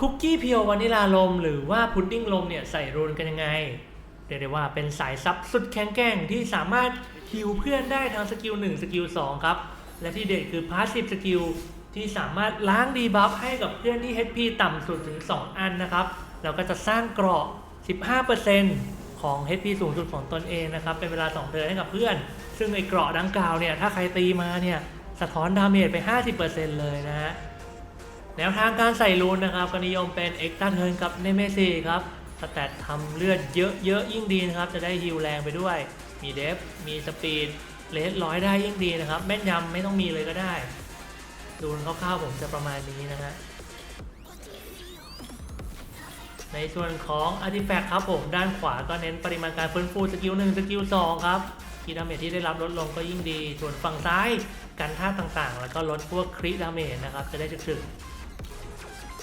คุกกี้เพียววานิลาลม หรือว่าพุดดิ้งลมเนี่ยใส่รูนกันยังไงเรียกได้ว่าเป็นสายซับสุดแข็งแกร่งที่สามารถฮิวเพื่อนได้ทางสกิล1สกิล2ครับ และที่เด็ดคือพาสซีฟสกิลที่สามารถล้างดีบัฟให้กับเพื่อนที่ HP ต่ำสุดถึง 2 อันนะครับ แล้วก็จะสร้างเกราะ 15%ของ HP สูงสุดของตนเองนะครับ เป็นเวลา 2เดือนให้กับเพื่อน ซึ่งไอเกราะดังกล่าวเนี่ย ถ้าใครตีมาเนี่ย สะท้อนดาเมจไป 50%เลยนะฮะ แนวทางการใส่รูนนะครับก็นิยมเป็นเอ็กซ์ต r เทิร์นกับเนเมซีครับสแตททำเลือดเยอะๆยิ่งดีนะครับ จะได้ฮิลแรงไปด้วย มีเดฟ มีสปีดเลสร้อยได้ยิ่งดีนะครับ แม่นยำไม่ต้องมีเลยก็ได้รูนคร่าวๆผมจะประมาณนี้นะฮะในส่วนของ Artifact ครับผม ด้านขวาก็เน้นปริมาณการฟื้นฟูสกิล1สกิล2ครับคีดาเมจที่ได้รับลดลงก็ยิ่งดี ส่วนฝั่งซ้ายกันท่าต่างๆ แล้วก็ลดพวกคริดาเมจนะครับ จะได้ถึกๆ